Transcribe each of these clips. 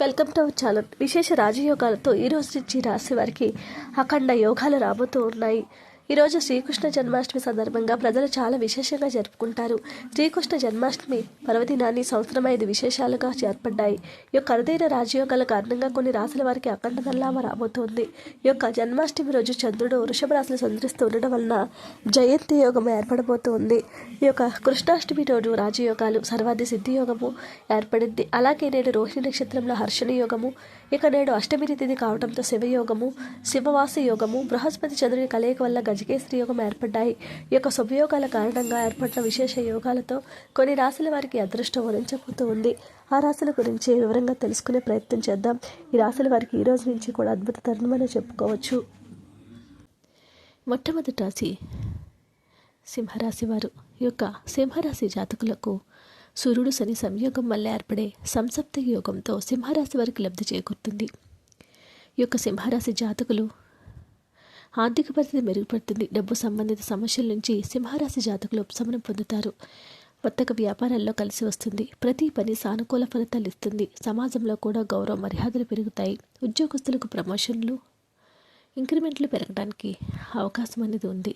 Welcome to our channel. విశేష రాజయోగాలతో ఈ రోజు నుంచి రాశి వారికి అఖండ యోగాలు రాబోతూ ఉన్నాయి. ఈరోజు శ్రీకృష్ణ జన్మాష్టమి సందర్భంగా ప్రజలు చాలా విశేషంగా జరుపుకుంటారు. శ్రీకృష్ణ జన్మాష్టమి పర్వదినాన్ని సంవత్సరం ఐదు విశేషాలుగా ఏర్పడ్డాయి. ఈ యొక్క అరుదైన రాజయోగాల కారణంగా కొన్ని రాసుల వారికి అఖండ నల్లామ రాబోతోంది. ఈ యొక్క జన్మాష్టమి రోజు చంద్రుడు వృషభ రాశులు సందరిస్తూ ఉండడం వలన జయంతి యోగం ఏర్పడబోతోంది. ఈ యొక్క కృష్ణాష్టమి రోజు రాజయోగాలు సర్వాధి సిద్ధి యోగము ఏర్పడింది. అలాగే నేడు రోహిణి నక్షత్రంలో హర్షణ యోగము ఇక నేడు అష్టమి తిథి కావడంతో శివయోగము శివవాస యోగము బృహస్పతి చంద్రుని కలయిక వల్ల గజకేశ్వరి యోగం ఏర్పడ్డాయి. ఈ యొక్క శుభయోగాల కారణంగా ఏర్పడిన విశేష యోగాలతో కొన్ని రాశుల వారికి అదృష్టం వరించబోతూ ఉంది. ఆ రాశుల గురించి వివరంగా తెలుసుకునే ప్రయత్నం చేద్దాం. ఈ రాశుల వారికి ఈ రోజు నుంచి కూడా అద్భుత తరుణమని చెప్పుకోవచ్చు. మొట్టమొదటి రాశి సింహరాశి వారు. ఈ యొక్క సింహరాశి జాతకులకు సూర్యుడు శని సంయోగం వల్ల ఏర్పడే సంసప్త యోగంతో సింహరాశి వారికి లబ్ధి చేకూరుతుంది. ఈ యొక్క సింహరాశి జాతకులు ఆర్థిక పరిస్థితి మెరుగుపడుతుంది. డబ్బు సంబంధిత సమస్యల నుంచి సింహరాశి జాతకులు ఉపశమనం పొందుతారు. వర్తక వ్యాపారాల్లో కలిసి వస్తుంది. ప్రతి పని సానుకూల ఫలితాలు ఇస్తుంది. సమాజంలో కూడా గౌరవ మర్యాదలు పెరుగుతాయి. ఉద్యోగస్తులకు ప్రమోషన్లు ఇంక్రిమెంట్లు పెరగడానికి అవకాశం అనేది ఉంది.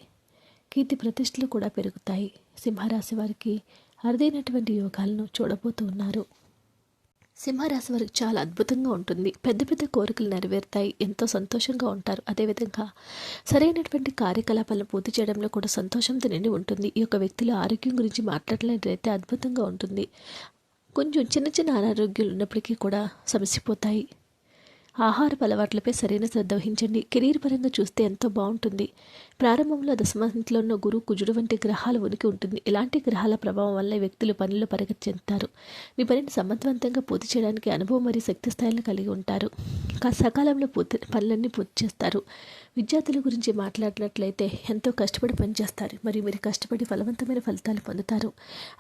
కీర్తి ప్రతిష్టలు కూడా పెరుగుతాయి. సింహరాశి వారికి అరుదైనటువంటి యోగాలను చూడబోతున్నారు సింహరాశి వారికి చాలా అద్భుతంగా ఉంటుంది. పెద్ద పెద్ద కోరికలు నెరవేరుతాయి. ఎంతో సంతోషంగా ఉంటారు. అదేవిధంగా సరైనటువంటి కార్యకలాపాలను పూర్తి చేయడంలో కూడా సంతోషంతో నిండి ఉంటుంది. ఈ యొక్క వ్యక్తుల ఆరోగ్యం గురించి మాట్లాడలేదైతే అద్భుతంగా ఉంటుంది. కొంచెం చిన్న చిన్న అనారోగ్యాలు ఉన్నప్పటికీ కూడా సమసిపోతాయి ఆహారపు అలవాట్లపై సరైన శ్రద్ధ వహించండి. కెరీర్ పరంగా చూస్తే ఎంతో బాగుంటుంది. ప్రారంభంలో దశమంతిలో ఉన్న గురు కుజుడు వంటి గ్రహాల ఉనికి ఉంటుంది. ఇలాంటి గ్రహాల ప్రభావం వల్ల వ్యక్తులు పనిలో పరిగతి చెందుతారు? మీ పనిని సమర్థవంతంగా పూర్తి చేయడానికి అనుభవం మరియు శక్తి స్థాయిలను కలిగి ఉంటారు. కా- సకాలంలో పూర్తి పనులన్నీ పూర్తి చేస్తారు. విద్యార్థుల గురించి మాట్లాడినట్లయితే ఎంతో కష్టపడి పనిచేస్తారు. మరియు మీరు కష్టపడి ఫలవంతమైన ఫలితాలు పొందుతారు.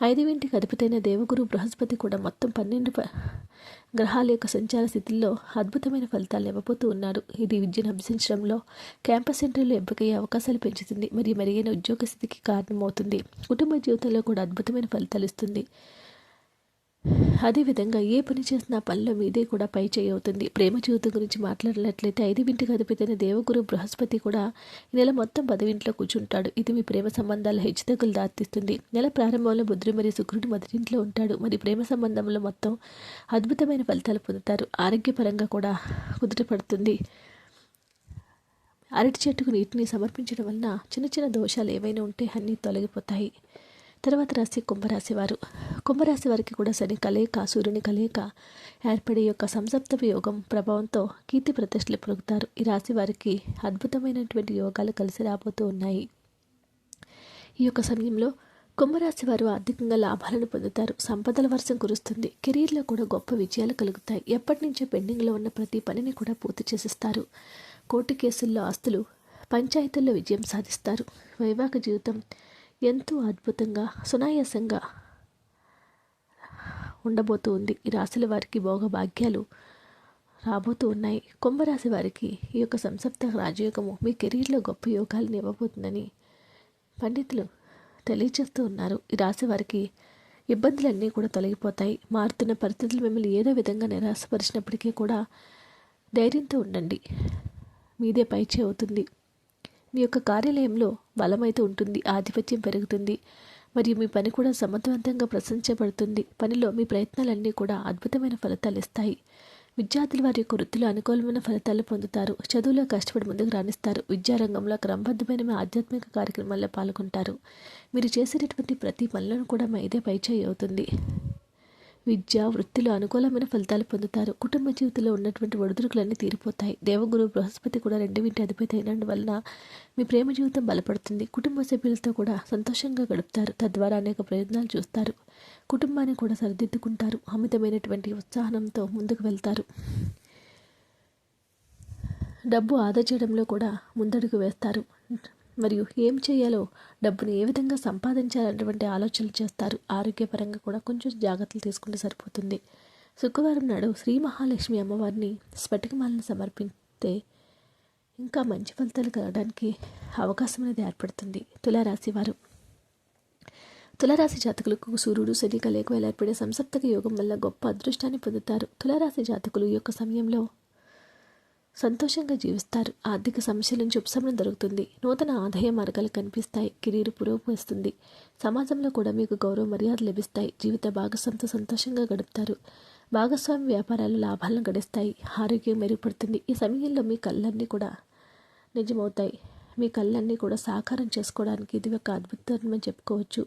ఐదు ఇంటికి అధిపతైన దేవగురు బృహస్పతి కూడా మొత్తం పన్నెండు ప- గ్రహాల యొక్క సంచార స్థితిలో అద్భుతమైన ఫలితాలు ఇవ్వబోతూ ఉన్నారు. ఇది విద్యను అభ్యసించడంలో క్యాంపస్ సెంటర్లో ఎంపికయ్యే అవకాశాలు పెంచుతుంది. మరియు మెరుగైన ఉద్యోగ స్థితికి కారణమవుతుంది. కుటుంబ జీవితంలో కూడా అద్భుతమైన ఫలితాలు ఇస్తుంది. అదేవిధంగా ఏ పని చేసినా పనిలో మీదే కూడా పై చేయి అవుతుంది. ప్రేమ జీవితం గురించి మాట్లాడినట్లయితే ఐదు వింటికి అధిపతైన దేవగురు బృహస్పతి కూడా ఈ నెల మొత్తం పదవింట్లో కూర్చుంటాడు. ఇది మీ ప్రేమ సంబంధాల హెచ్చుతగ్గులు దారితీస్తుంది. నెల ప్రారంభంలో బుద్ధుడు మరియు శుక్రుడు మొదటింట్లో ఉంటాడు. మరి ప్రేమ సంబంధంలో మొత్తం అద్భుతమైన ఫలితాలు పొందుతారు. ఆరోగ్యపరంగా కూడా కుదుటపడుతుంది అరటి చెట్టుకు నీటిని సమర్పించడం వలన చిన్న చిన్న దోషాలు ఏవైనా ఉంటే అన్నీ తొలగిపోతాయి. తర్వాత రాశి కుంభరాశి వారు. కుంభరాశి వారికి కూడా శని కలయిక సూర్యుని కలయిక ఏర్పడే యొక్క సంసప్తమ యోగం ప్రభావంతో కీర్తి ప్రతిష్టలు పొరుగుతారు ఈ రాశి వారికి అద్భుతమైనటువంటి యోగాలు కలిసి రాబోతూ ఉన్నాయి. ఈ యొక్క సమయంలో కుంభరాశి వారు ఆర్థికంగా లాభాలను పొందుతారు. సంపదల వర్షం కురుస్తుంది. కెరీర్లో కూడా గొప్ప విజయాలు కలుగుతాయి. ఎప్పటి నుంచో పెండింగ్లో ఉన్న ప్రతి పనిని కూడా పూర్తి చేసిస్తారు. కోర్టు కేసుల్లో ఆస్తులు పంచాయతీల్లో విజయం సాధిస్తారు. వైవాహిక జీవితం ఎంతో అద్భుతంగా సునాయాసంగా ఉండబోతూ ఉంది ఈ రాశుల వారికి భోగభాగ్యాలు రాబోతూ ఉన్నాయి. కుంభరాశి వారికి ఈ యొక్క సంసప్త రాజయోగము మీ కెరీర్లో గొప్ప యోగాలను ఇవ్వబోతుందని పండితులు తెలియజేస్తూ ఉన్నారు. ఈ రాశి వారికి ఇబ్బందులన్నీ కూడా తొలగిపోతాయి. మారుతున్న పరిస్థితులు మిమ్మల్ని ఏదో విధంగా నిరాశపరిచినప్పటికీ కూడా ధైర్యంతో ఉండండి. మీదే పైచే అవుతుంది. మీ యొక్క కార్యాలయంలో బలమైతే ఉంటుంది ఆధిపత్యం పెరుగుతుంది. మరియు మీ పని కూడా సమర్థవంతంగా ప్రశంసపడుతుంది పనిలో మీ ప్రయత్నాలన్నీ కూడా అద్భుతమైన ఫలితాలు ఇస్తాయి. విద్యార్థులు వారి యొక్క వృత్తిలో అనుకూలమైన ఫలితాలు పొందుతారు. చదువులో కష్టపడి ముందుకు రాణిస్తారు. విద్యారంగంలో క్రమబద్ధమైన మీ ఆధ్యాత్మిక కార్యక్రమాల్లో పాల్గొంటారు. మీరు చేసేటటువంటి ప్రతి పనులను కూడా మా ఇదే పైచేయి అవుతుంది. విద్య వృత్తిలో అనుకూలమైన ఫలితాలు పొందుతారు. కుటుంబ జీవితంలో ఉన్నటువంటి ఒడిదుడుకులన్నీ తీరిపోతాయి. దేవగురు బృహస్పతి కూడా రెండింటి అధిపతి అయినందు వలన మీ ప్రేమ జీవితం బలపడుతుంది. కుటుంబ సభ్యులతో కూడా సంతోషంగా గడుపుతారు. తద్వారా అనేక ప్రయోజనాలు చూస్తారు. కుటుంబాన్ని కూడా సరిదిద్దుకుంటారు. అమితమైనటువంటి ఉత్సాహంతో ముందుకు వెళ్తారు. డబ్బు ఆదా చేయడంలో కూడా ముందడుగు వేస్తారు. మరియు ఏం చేయాలో డబ్బును ఏ విధంగా సంపాదించాలన్నటువంటి ఆలోచనలు చేస్తారు. ఆరోగ్యపరంగా కూడా కొంచెం జాగ్రత్తలు తీసుకుంటే సరిపోతుంది. శుక్రవారం నాడు శ్రీ మహాలక్ష్మి అమ్మవారిని స్ఫటికమాలను సమర్పిస్తే ఇంకా మంచి ఫలితాలు కలగడానికి అవకాశం అనేది ఏర్పడుతుంది. తులారాశి వారు. తులరాశి జాతకులకు సూర్యుడు శని కలయిక ఏర్పడే సంసప్తక యోగం వల్ల గొప్ప అదృష్టాన్ని పొందుతారు. తులరాశి జాతకులు ఈ యొక్క సమయంలో సంతోషంగా జీవిస్తారు. ఆర్థిక సమస్యల నుంచి ఉపశమనం దొరుకుతుంది. నూతన ఆదాయ మార్గాలు కనిపిస్తాయి. కెరీర్ పురోగమిస్తుంది. సమాజంలో కూడా మీకు గౌరవ మర్యాదలు లభిస్తాయి. జీవిత భాగస్వామితో సంతోషంగా గడుపుతారు. భాగస్వామి వ్యాపారాలు లాభాలను గడిస్తాయి. ఆరోగ్యం మెరుగుపడుతుంది. ఈ సమయంలో మీ కళ్ళన్నీ కూడా నిజమవుతాయి. మీ కళ్ళన్నీ కూడా సాకారం చేసుకోవడానికి ఇది ఒక అద్భుతం అని చెప్పుకోవచ్చు.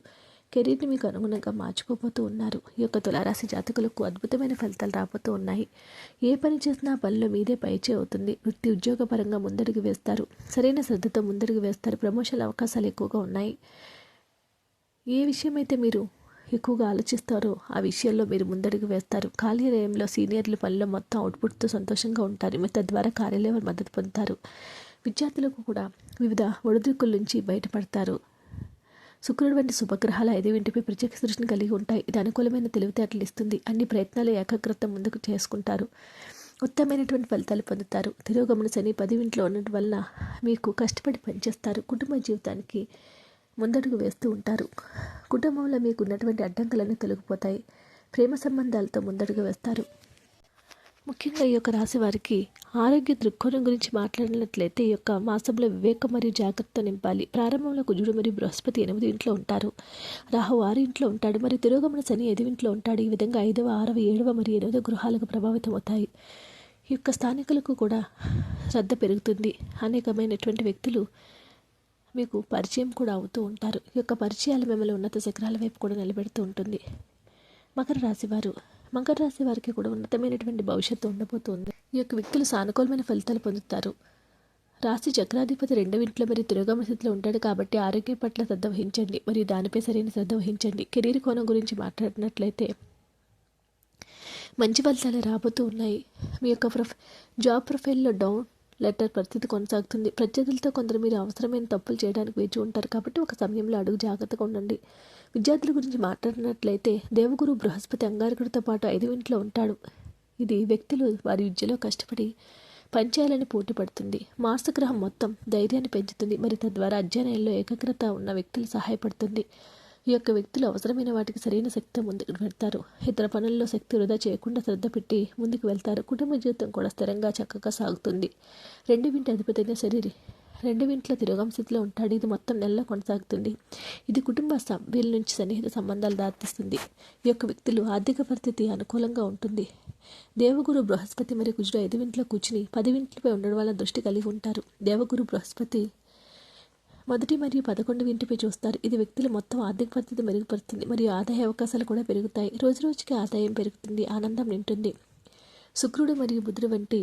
కెరీర్ని మీకు అనుగుణంగా మార్చుకోబోతూ ఉన్నారు. ఈ యొక్క తులారాశి జాతకులకు అద్భుతమైన ఫలితాలు రాబోతూ ఉన్నాయి. ఏ పని చేసినా పనిలో మీదే పైచే అవుతుంది. వృత్తి ఉద్యోగపరంగా ముందడుగు వేస్తారు. సరైన శ్రద్ధతో ముందడుగు వేస్తారు. ప్రమోషన్ అవకాశాలు ఎక్కువగా ఉన్నాయి. ఏ విషయమైతే మీరు ఎక్కువగా ఆలోచిస్తారో ఆ విషయంలో మీరు ముందడుగు వేస్తారు. కార్యాలయంలో సీనియర్లు పనిలో మొత్తం అవుట్పుట్తో సంతోషంగా ఉంటారు. మీరు తద్వారా కార్యాలయం మద్దతు పొందుతారు. విద్యార్థులకు కూడా వివిధ ఒడిదుడుకుల నుంచి బయటపడతారు. శుక్రుడు వంటి శుభగ్రహాలు ఐదు ఇంటిపై ప్రత్యేక దృష్టిని కలిగి ఉంటాయి. ఇది అనుకూలమైన తెలివితేటలు ఇస్తుంది. అన్ని ప్రయత్నాలు ఏకాగ్రత ముందుకు చేసుకుంటారు. ఉత్తమైనటువంటి ఫలితాలు పొందుతారు. తిరోగమన శని పదివింట్లో ఉండటం వల్ల మీకు కష్టపడి పనిచేస్తారు. కుటుంబ జీవితానికి ముందడుగు వేస్తూ ఉంటారు. కుటుంబంలో మీకు ఉన్నటువంటి అడ్డంకులన్నీ తొలగిపోతాయి. ప్రేమ సంబంధాలతో ముందడుగు వేస్తారు. ముఖ్యంగా ఈ యొక్క రాశి వారికి ఆరోగ్య దృక్కోణం గురించి మాట్లాడినట్లయితే ఈ యొక్క మాసంలో వివేకం మరియు జాగ్రత్త నింపాలి. ప్రారంభంలో కుజుడు మరియు బృహస్పతి ఎనిమిది ఇంట్లో ఉంటారు. రాహు ఆరు ఇంట్లో ఉంటాడు. మరియు తిరోగమన శని ఐదు ఇంట్లో ఉంటాడు. ఈ విధంగా ఐదవ ఆరవ ఏడవ మరియు ఎనిమిదవ గృహాలకు ప్రభావితం అవుతాయి. ఈ యొక్క స్థానికులకు కూడా శ్రద్ధ పెరుగుతుంది. అనేకమైనటువంటి వ్యక్తులు మీకు పరిచయం కూడా అవుతూ ఉంటారు. ఈ యొక్క పరిచయాలు మిమ్మల్ని ఉన్నత శిఖరాల వైపు కూడా నిలబెడుతూ ఉంటుంది. మకర రాశి వారు మకర రాశి వారికి కూడా ఉన్నతమైనటువంటి భవిష్యత్తు ఉండబోతుంది. ఈ యొక్క వ్యక్తులు సానుకూలమైన ఫలితాలు పొందుతారు. రాశి చక్రాధిపతి రెండవ ఇంట్లో మరి తిరోగమ స్థితిలో ఉంటాడు కాబట్టి ఆరోగ్యం పట్ల శ్రద్ధ వహించండి. మరియు దానిపై సరైన శ్రద్ధ వహించండి. కెరీర్ కోణం గురించి మాట్లాడినట్లయితే మంచి ఫలితాలు రాబోతూ ఉన్నాయి. మీ యొక్క ప్రొఫ్ జాబ్ ప్రొఫైల్లో డౌన్ లెటర్ పరిస్థితి కొనసాగుతుంది. ప్రత్యర్థులతో కొందరు మీరు అవసరమైన తప్పులు చేయడానికి వేచి ఉంటారు కాబట్టి ఒక సమయంలో అడుగు జాగ్రత్తగా ఉండండి. విద్యార్థుల గురించి మాట్లాడినట్లయితే దేవగురు బృహస్పతి అంగారకుడితో పాటు ఐదు ఇంట్లో ఉంటాడు. ఇది వ్యక్తులు వారి విద్యలో కష్టపడి పనిచేయాలని పోటీ పడుతుంది మార్స్ గ్రహం మొత్తం ధైర్యాన్ని పెంచుతుంది. మరి తద్వారా అధ్యయనంలో ఏకాగ్రత ఉన్న వ్యక్తులు సహాయపడుతుంది. ఈ యొక్క వ్యక్తులు అవసరమైన వాటికి సరైన శక్తి ముందుకు పెడతారు. ఇతర పనుల్లో శక్తి వృధా చేయకుండా శ్రద్ధ పెట్టి ముందుకు వెళ్తారు. కుటుంబ జీవితం కూడా స్థిరంగా చక్కగా సాగుతుంది. రెండు వింటి అధిపతిగా శరీరి రెండు వింట్ల తిరోగం స్థితిలో ఉంటాడు. ఇది మొత్తం నెలలో కొనసాగుతుంది. ఇది కుటుంబ సభ్యుల నుంచి సన్నిహిత సంబంధాలు దారితీస్తుంది. ఈ యొక్క వ్యక్తులు ఆర్థిక పరిస్థితి అనుకూలంగా ఉంటుంది. దేవగురు బృహస్పతి మరియు కుజుడు ఐదు వింట్లో కూర్చుని పది వింట్లపై ఉండడం వల్ల దృష్టి కలిగి ఉంటారు. దేవగురు బృహస్పతి మొదటి మరియు పదకొండు ఇంటిపై చూస్తారు. ఇది వ్యక్తుల మొత్తం ఆర్థిక పరిస్థితి మెరుగుపడుతుంది మరియు ఆదాయ అవకాశాలు కూడా పెరుగుతాయి. రోజు రోజుకి ఆదాయం పెరుగుతుంది. ఆనందం నింటుంది. శుక్రుడు మరియు బుధుడు వంటి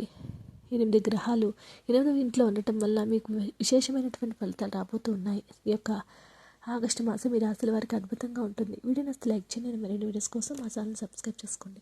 ఎనిమిది గ్రహాలు ఎనిమిదవ ఇంట్లో ఉండటం వల్ల మీకు విశేషమైనటువంటి ఫలితాలు రాబోతూ ఉన్నాయి. ఈ యొక్క ఆగస్టు మాసం ఈ రాశుల వారికి అద్భుతంగా ఉంటుంది. వీడియో నస్తే లైక్ చేయండి. మరిన్ని వీడియోస్ కోసం మా ఛానల్ సబ్స్క్రైబ్ చేసుకోండి.